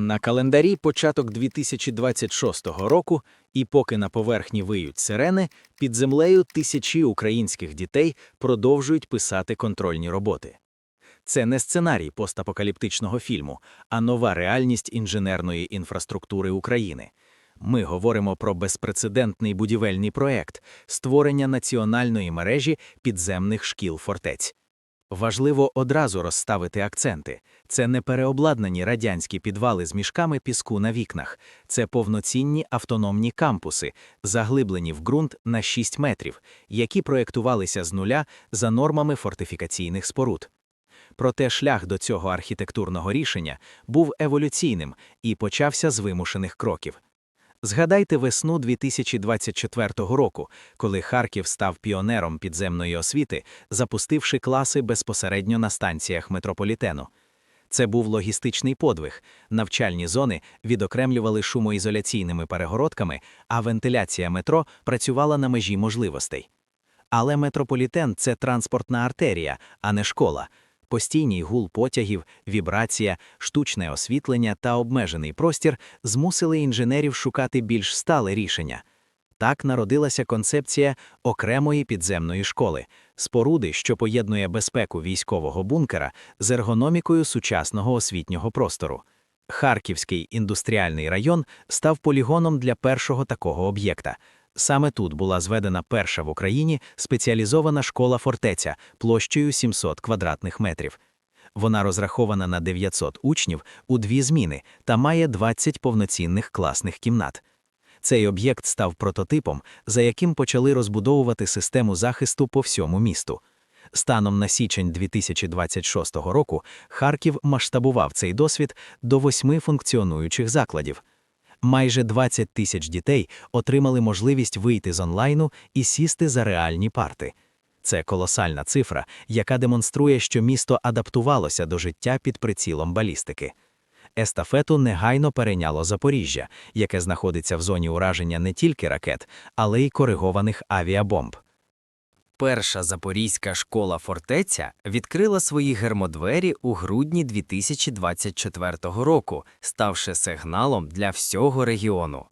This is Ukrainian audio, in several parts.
На календарі початок 2026 року, і поки на поверхні виють сирени, під землею тисячі українських дітей продовжують писати контрольні роботи. Це не сценарій постапокаліптичного фільму, а нова реальність інженерної інфраструктури України. Ми говоримо про безпрецедентний будівельний проект створення національної мережі підземних шкіл фортець. Важливо одразу розставити акценти. Це не переобладнані радянські підвали з мішками піску на вікнах, це повноцінні автономні кампуси, заглиблені в ґрунт на 6 метрів, які проєктувалися з нуля за нормами фортифікаційних споруд. Проте шлях до цього архітектурного рішення був еволюційним і почався з вимушених кроків. Згадайте весну 2024 року, коли Харків став піонером підземної освіти, запустивши класи безпосередньо на станціях метрополітену. Це був логістичний подвиг. Навчальні зони відокремлювали шумоізоляційними перегородками, а вентиляція метро працювала на межі можливостей. Але метрополітен це транспортна артерія, а не школа. Постійний гул потягів, вібрація, штучне освітлення та обмежений простір змусили інженерів шукати більш стале рішення. Так народилася концепція окремої підземної школи, споруди, що поєднує безпеку військового бункера з ергономікою сучасного освітнього простору. Харківський індустріальний район став полігоном для першого такого об'єкта. Саме тут була зведена перша в Україні спеціалізована школа-фортеця площею 700 квадратних метрів. Вона розрахована на 900 учнів у дві зміни та має 20 повноцінних класних кімнат. Цей об'єкт став прототипом, за яким почали розбудовувати систему захисту по всьому місту. Станом на січень 2026 року Харків масштабував цей досвід до восьми функціонуючих закладів. Майже 20 тисяч дітей отримали можливість вийти з онлайну і сісти за реальні парти. Це колосальна цифра, яка демонструє, що місто адаптувалося до життя під прицілом балістики. Естафету негайно перейняло Запоріжжя, яке знаходиться в зоні ураження не тільки ракет, але й коригованих авіабомб. Перша запорізька школа фортеця відкрила свої гермодвері у грудні 2024 року, ставши сигналом для всього регіону.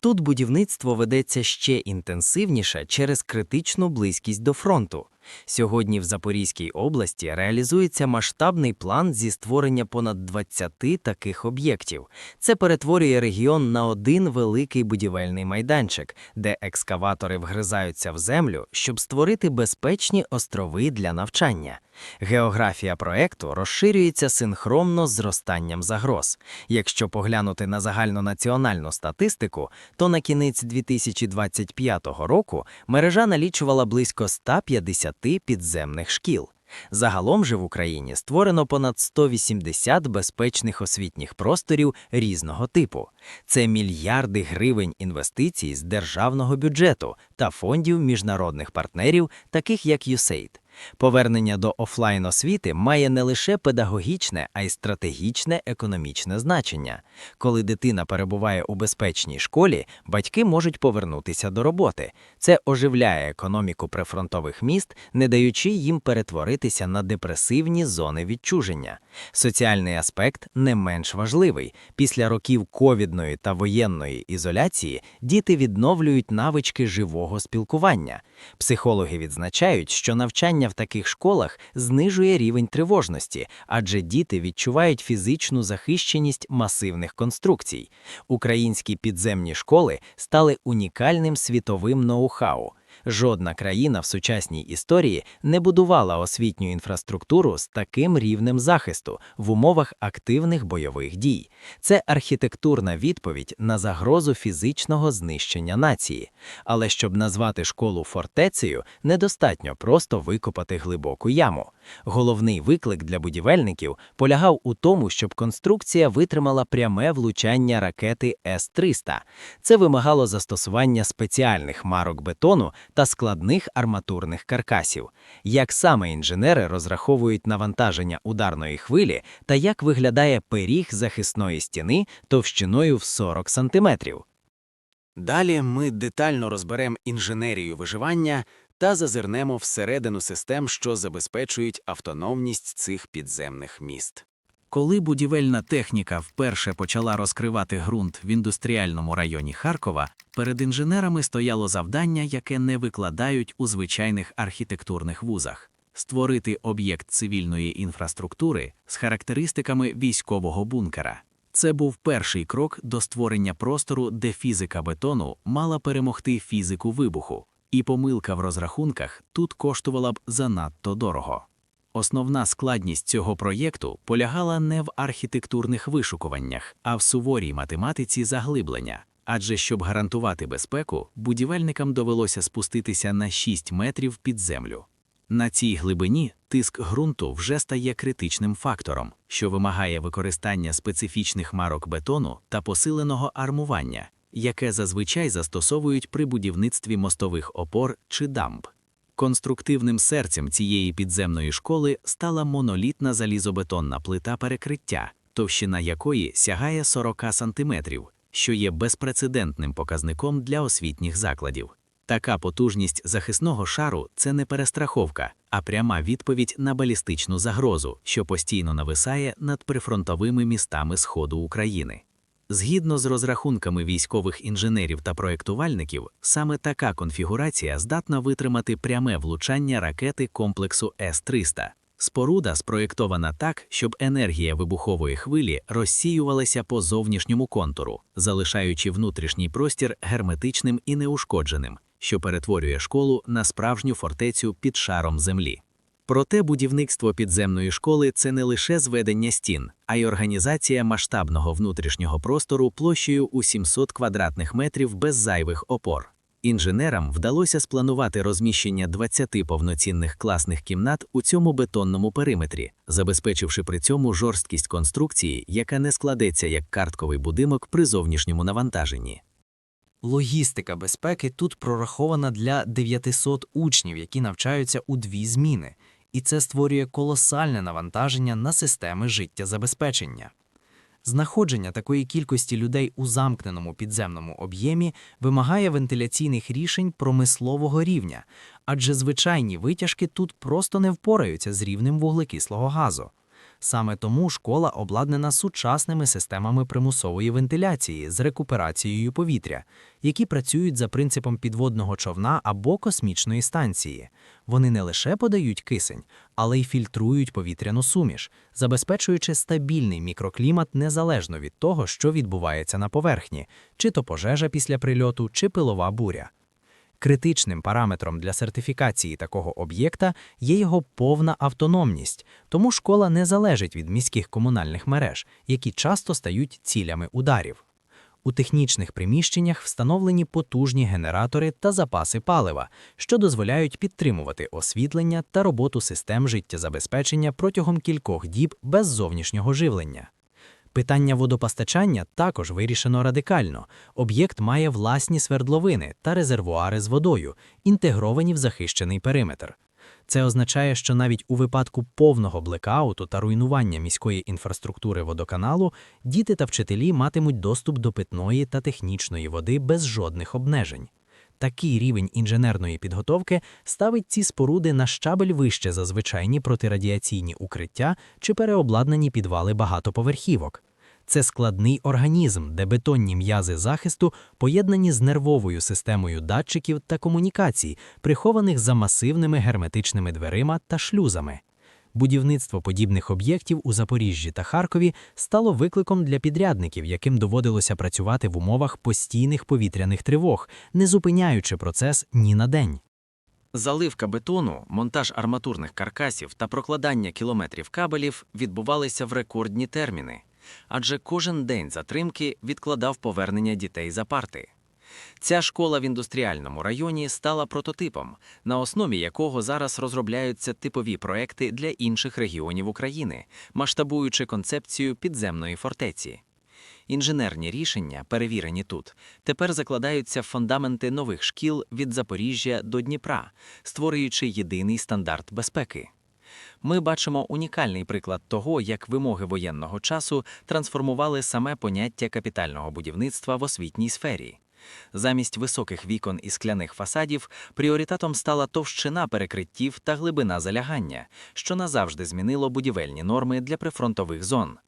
Тут будівництво ведеться ще інтенсивніше через критичну близькість до фронту. Сьогодні в Запорізькій області реалізується масштабний план зі створення понад 20 таких об'єктів. Це перетворює регіон на один великий будівельний майданчик, де екскаватори вгризаються в землю, щоб створити безпечні острови для навчання. Географія проекту розширюється синхронно з зростанням загроз. Якщо поглянути на загальнонаціональну статистику, то на кінець 2025 року мережа налічувала близько 150 підземних шкіл. Загалом же в Україні створено понад 180 безпечних освітніх просторів різного типу. Це мільярди гривень інвестицій з державного бюджету та фондів міжнародних партнерів, таких як USAID. Повернення до офлайн освіти має не лише педагогічне, а й стратегічне економічне значення. Коли дитина перебуває у безпечній школі, батьки можуть повернутися до роботи. Це оживляє економіку прифронтових міст, не даючи їм перетворитися на депресивні зони відчуження. Соціальний аспект не менш важливий. Після років ковідної та воєнної ізоляції діти відновлюють навички живого спілкування. Психологи відзначають, що навчання в таких школах знижує рівень тривожності, адже діти відчувають фізичну захищеність масивних конструкцій. Українські підземні школи стали унікальним світовим ноу-хау. Жодна країна в сучасній історії не будувала освітню інфраструктуру з таким рівнем захисту в умовах активних бойових дій. Це архітектурна відповідь на загрозу фізичного знищення нації. Але щоб назвати школу фортецею, недостатньо просто викопати глибоку яму. Головний виклик для будівельників полягав у тому, щоб конструкція витримала пряме влучання ракети С-300. Це вимагало застосування спеціальних марок бетону та складних арматурних каркасів. Як саме інженери розраховують навантаження ударної хвилі та як виглядає пиріг захисної стіни товщиною в 40 сантиметрів. Далі ми детально розберемо інженерію виживання та зазирнемо всередину систем, що забезпечують автономність цих підземних міст. Коли будівельна техніка вперше почала розкривати ґрунт в індустріальному районі Харкова, перед інженерами стояло завдання, яке не викладають у звичайних архітектурних вузах створити об'єкт цивільної інфраструктури з характеристиками військового бункера. Це був перший крок до створення простору, де фізика бетону мала перемогти фізику вибуху, і помилка в розрахунках тут коштувала б занадто дорого. Основна складність цього проєкту полягала не в архітектурних вишукуваннях, а в суворій математиці заглиблення. Адже щоб гарантувати безпеку, будівельникам довелося спуститися на 6 метрів під землю. На цій глибині тиск ґрунту вже стає критичним фактором, що вимагає використання специфічних марок бетону та посиленого армування, яке зазвичай застосовують при будівництві мостових опор чи дамб. Конструктивним серцем цієї підземної школи стала монолітна залізобетонна плита перекриття, товщина якої сягає 40 сантиметрів, що є безпрецедентним показником для освітніх закладів. Така потужність захисного шару це не перестраховка, а пряма відповідь на балістичну загрозу, що постійно нависає над прифронтовими містами Сходу України. Згідно з розрахунками військових інженерів та проєктувальників, саме така конфігурація здатна витримати пряме влучання ракети комплексу С-300. Споруда спроєктована так, щоб енергія вибухової хвилі розсіювалася по зовнішньому контуру, залишаючи внутрішній простір герметичним і неушкодженим, що перетворює школу на справжню фортецю під шаром землі. Проте будівництво підземної школи це не лише зведення стін, а й організація масштабного внутрішнього простору площею у 700 квадратних метрів без зайвих опор. Інженерам вдалося спланувати розміщення 20 повноцінних класних кімнат у цьому бетонному периметрі, забезпечивши при цьому жорсткість конструкції, яка не складеться як картковий будинок при зовнішньому навантаженні. Логістика безпеки тут прорахована для 900 учнів, які навчаються у дві зміни, і це створює колосальне навантаження на системи життєзабезпечення. Знаходження такої кількості людей у замкненому підземному об'ємі вимагає вентиляційних рішень промислового рівня, адже звичайні витяжки тут просто не впораються з рівнем вуглекислого газу. Саме тому школа обладнана сучасними системами примусової вентиляції з рекуперацією повітря, які працюють за принципом підводного човна або космічної станції. Вони не лише подають кисень, але й фільтрують повітряну суміш, забезпечуючи стабільний мікроклімат незалежно від того, що відбувається на поверхні, чи то пожежа після прильоту, чи пилова буря. Критичним параметром для сертифікації такого об'єкта є його повна автономність, тому школа не залежить від міських комунальних мереж, які часто стають цілями ударів. У технічних приміщеннях встановлені потужні генератори та запаси палива, що дозволяють підтримувати освітлення та роботу систем життєзабезпечення протягом кількох діб без зовнішнього живлення. Питання водопостачання також вирішено радикально. Об'єкт має власні свердловини та резервуари з водою, інтегровані в захищений периметр. Це означає, що навіть у випадку повного блекауту та руйнування міської інфраструктури водоканалу діти та вчителі матимуть доступ до питної та технічної води без жодних обмежень. Такий рівень інженерної підготовки ставить ці споруди на щабель вище за звичайні протирадіаційні укриття чи переобладнані підвали багатоповерхівок. Це складний організм, де бетонні м'язи захисту поєднані з нервовою системою датчиків та комунікацій, прихованих за масивними герметичними дверима та шлюзами. Будівництво подібних об'єктів у Запоріжжі та Харкові стало викликом для підрядників, яким доводилося працювати в умовах постійних повітряних тривог, не зупиняючи процес ні на день. Заливка бетону, монтаж арматурних каркасів та прокладання кілометрів кабелів відбувалися в рекордні терміни, адже кожен день затримки відкладав повернення дітей за парти. Ця школа в індустріальному районі стала прототипом, на основі якого зараз розробляються типові проекти для інших регіонів України, масштабуючи концепцію підземної фортеці. Інженерні рішення, перевірені тут, тепер закладаються в фундаменти нових шкіл від Запоріжжя до Дніпра, створюючи єдиний стандарт безпеки. Ми бачимо унікальний приклад того, як вимоги воєнного часу трансформували саме поняття капітального будівництва в освітній сфері. Замість високих вікон і скляних фасадів пріоритетом стала товщина перекриттів та глибина залягання, що назавжди змінило будівельні норми для прифронтових зон.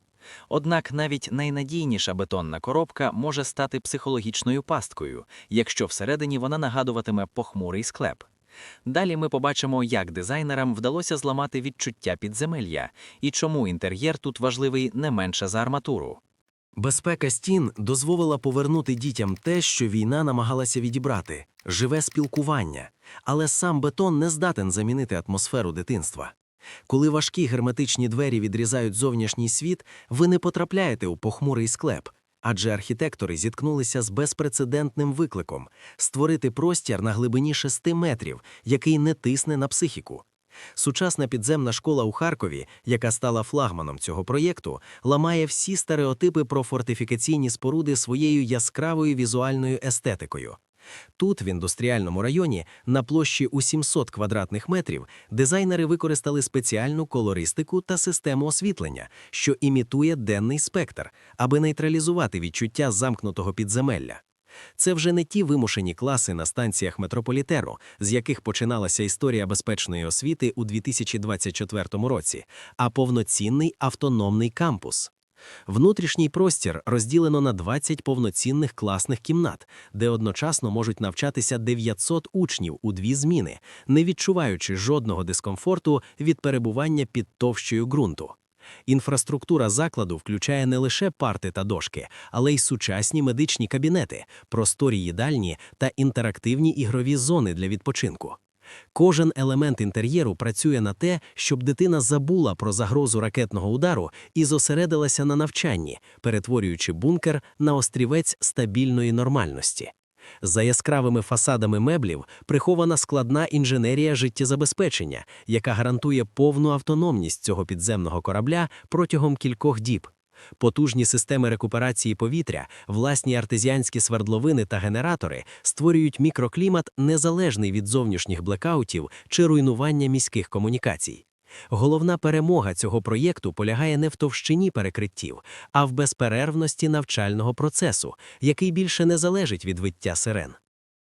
Однак навіть найнадійніша бетонна коробка може стати психологічною пасткою, якщо всередині вона нагадуватиме похмурий склеп. Далі ми побачимо, як дизайнерам вдалося зламати відчуття підземелля і чому інтер'єр тут важливий не менше за арматуру. Безпека стін дозволила повернути дітям те, що війна намагалася відібрати живе спілкування, але сам бетон не здатен замінити атмосферу дитинства. Коли важкі герметичні двері відрізають зовнішній світ, ви не потрапляєте у похмурий склеп, адже архітектори зіткнулися з безпрецедентним викликом створити простір на глибині 6 метрів, який не тисне на психіку. Сучасна підземна школа у Харкові, яка стала флагманом цього проєкту, ламає всі стереотипи про фортифікаційні споруди своєю яскравою візуальною естетикою. Тут, в індустріальному районі, на площі у 700 квадратних метрів, дизайнери використали спеціальну колористику та систему освітлення, що імітує денний спектр, аби нейтралізувати відчуття замкнутого підземелля. Це вже не ті вимушені класи на станціях метрополітеру, з яких починалася історія безпечної освіти у 2024 році, а повноцінний автономний кампус. Внутрішній простір розділено на 20 повноцінних класних кімнат, де одночасно можуть навчатися 900 учнів у дві зміни, не відчуваючи жодного дискомфорту від перебування під товщою ґрунту. Інфраструктура закладу включає не лише парти та дошки, але й сучасні медичні кабінети, просторі їдальні та інтерактивні ігрові зони для відпочинку. Кожен елемент інтер'єру працює на те, щоб дитина забула про загрозу ракетного удару і зосередилася на навчанні, перетворюючи бункер на острівець стабільної нормальності. За яскравими фасадами меблів прихована складна інженерія життєзабезпечення, яка гарантує повну автономність цього підземного корабля протягом кількох діб. Потужні системи рекуперації повітря, власні артезіанські свердловини та генератори створюють мікроклімат, незалежний від зовнішніх блекаутів чи руйнування міських комунікацій. Головна перемога цього проєкту полягає не в товщині перекриттів, а в безперервності навчального процесу, який більше не залежить від виття сирен.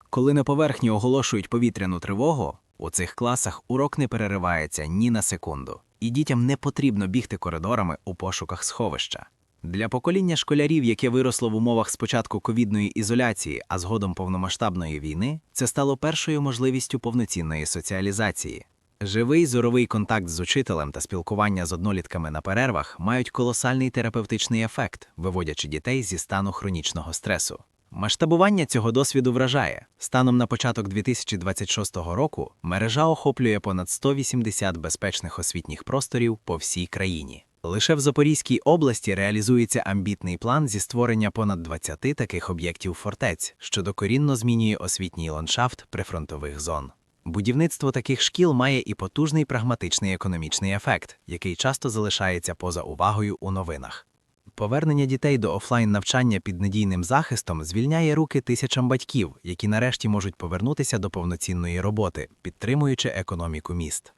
Коли на поверхні оголошують повітряну тривогу, у цих класах урок не переривається ні на секунду, і дітям не потрібно бігти коридорами у пошуках сховища. Для покоління школярів, яке виросло в умовах спочатку ковідної ізоляції, а згодом повномасштабної війни, це стало першою можливістю повноцінної соціалізації. Живий зоровий контакт з учителем та спілкування з однолітками на перервах мають колосальний терапевтичний ефект, виводячи дітей зі стану хронічного стресу. Масштабування цього досвіду вражає. Станом на початок 2026 року мережа охоплює понад 180 безпечних освітніх просторів по всій країні. Лише в Запорізькій області реалізується амбітний план зі створення понад 20 таких об'єктів фортець, що докорінно змінює освітній ландшафт прифронтових зон. Будівництво таких шкіл має і потужний прагматичний економічний ефект, який часто залишається поза увагою у новинах. Повернення дітей до офлайн навчання під надійним захистом звільняє руки тисячам батьків, які нарешті можуть повернутися до повноцінної роботи, підтримуючи економіку міст.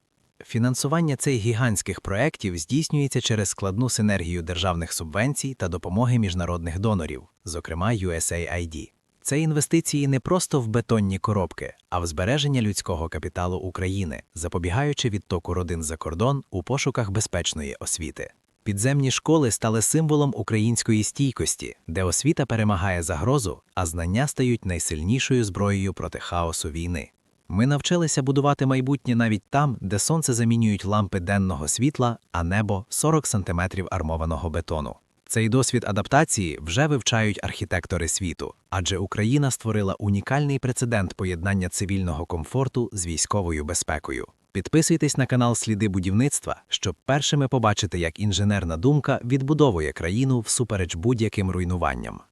Фінансування цих гігантських проєктів здійснюється через складну синергію державних субвенцій та допомоги міжнародних донорів, зокрема USAID. Це інвестиції не просто в бетонні коробки, а в збереження людського капіталу України, запобігаючи відтоку родин за кордон у пошуках безпечної освіти. Підземні школи стали символом української стійкості, де освіта перемагає загрозу, а знання стають найсильнішою зброєю проти хаосу війни. Ми навчилися будувати майбутнє навіть там, де сонце замінюють лампи денного світла, а небо 40 см армованого бетону. Цей досвід адаптації вже вивчають архітектори світу, адже Україна створила унікальний прецедент поєднання цивільного комфорту з військовою безпекою. Підписуйтесь на канал Сліди будівництва, щоб першими побачити, як інженерна думка відбудовує країну всупереч будь-яким руйнуванням.